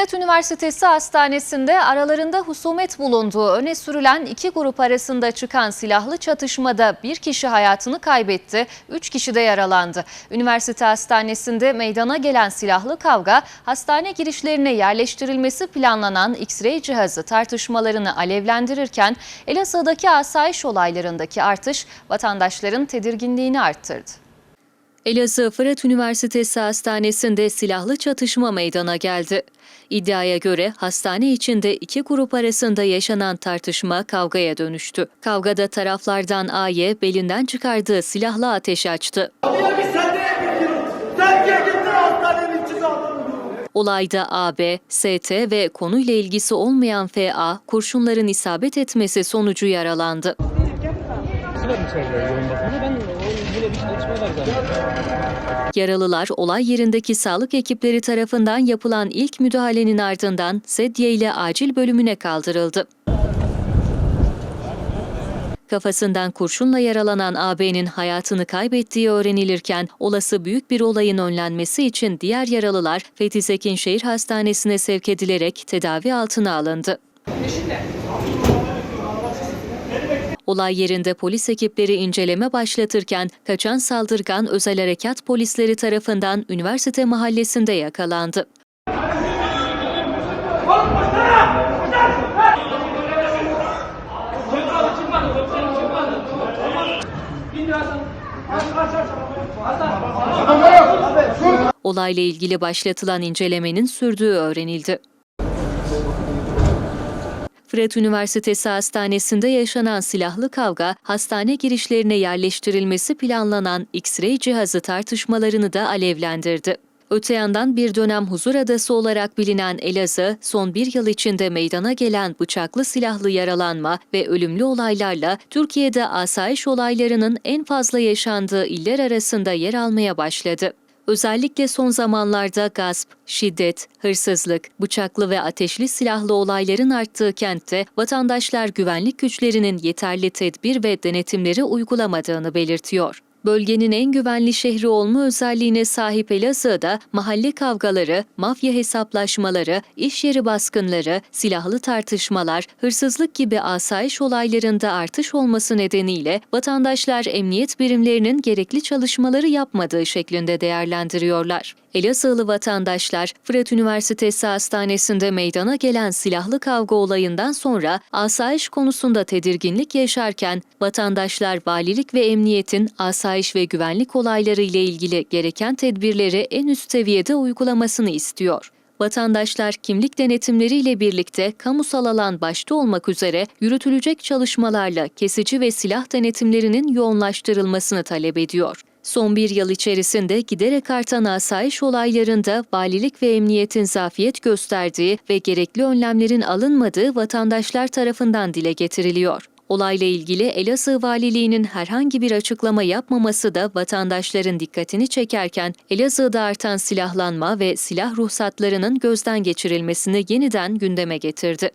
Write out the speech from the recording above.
Fırat Üniversitesi Hastanesi'nde aralarında husumet bulunduğu öne sürülen iki grup arasında çıkan silahlı çatışmada bir kişi hayatını kaybetti, üç kişi de yaralandı. Üniversite Hastanesi'nde meydana gelen silahlı kavga, hastane girişlerine yerleştirilmesi planlanan X-ray cihazı tartışmalarını alevlendirirken Elazığ'daki asayiş olaylarındaki artış vatandaşların tedirginliğini arttırdı. Elazığ Fırat Üniversitesi Hastanesi'nde silahlı çatışma meydana geldi. İddiaya göre hastane içinde iki grup arasında yaşanan tartışma kavgaya dönüştü. Kavgada taraflardan A'ye belinden çıkardığı silahla ateş açtı. Olayda AB, ST ve konuyla ilgisi olmayan FA kurşunların isabet etmesi sonucu yaralandı. Yaralılar olay yerindeki sağlık ekipleri tarafından yapılan ilk müdahalenin ardından sedye ile acil bölümüne kaldırıldı. Kafasından kurşunla yaralanan AB'nin hayatını kaybettiği öğrenilirken olası büyük bir olayın önlenmesi için diğer yaralılar Fethi Sekin Şehir Hastanesi'ne sevk edilerek tedavi altına alındı. Olay yerinde polis ekipleri inceleme başlatırken kaçan saldırgan özel harekat polisleri tarafından üniversite mahallesinde yakalandı. Olayla ilgili başlatılan incelemenin sürdüğü öğrenildi. Fırat Üniversitesi Hastanesi'nde yaşanan silahlı kavga, hastane girişlerine yerleştirilmesi planlanan X-ray cihazı tartışmalarını da alevlendirdi. Öte yandan bir dönem huzur adası olarak bilinen Elazığ, son bir yıl içinde meydana gelen bıçaklı silahlı yaralanma ve ölümlü olaylarla Türkiye'de asayiş olaylarının en fazla yaşandığı iller arasında yer almaya başladı. Özellikle son zamanlarda gasp, şiddet, hırsızlık, bıçaklı ve ateşli silahlı olayların arttığı kentte vatandaşlar güvenlik güçlerinin yeterli tedbir ve denetimleri uygulamadığını belirtiyor. Bölgenin en güvenli şehri olma özelliğine sahip Elazığ'da mahalle kavgaları, mafya hesaplaşmaları, iş yeri baskınları, silahlı tartışmalar, hırsızlık gibi asayiş olaylarında artış olması nedeniyle vatandaşlar emniyet birimlerinin gerekli çalışmaları yapmadığı şeklinde değerlendiriyorlar. Elazığlı vatandaşlar Fırat Üniversitesi Hastanesi'nde meydana gelen silahlı kavga olayından sonra asayiş konusunda tedirginlik yaşarken vatandaşlar valilik ve emniyetin asayiş ve güvenlik olayları ile ilgili gereken tedbirleri en üst seviyede uygulamasını istiyor. Vatandaşlar kimlik denetimleriyle birlikte kamusal alan başta olmak üzere yürütülecek çalışmalarla kesici ve silah denetimlerinin yoğunlaştırılmasını talep ediyor. Son bir yıl içerisinde giderek artan asayiş olaylarında valilik ve emniyetin zafiyet gösterdiği ve gerekli önlemlerin alınmadığı vatandaşlar tarafından dile getiriliyor. Olayla ilgili Elazığ Valiliği'nin herhangi bir açıklama yapmaması da vatandaşların dikkatini çekerken Elazığ'da artan silahlanma ve silah ruhsatlarının gözden geçirilmesini yeniden gündeme getirdi.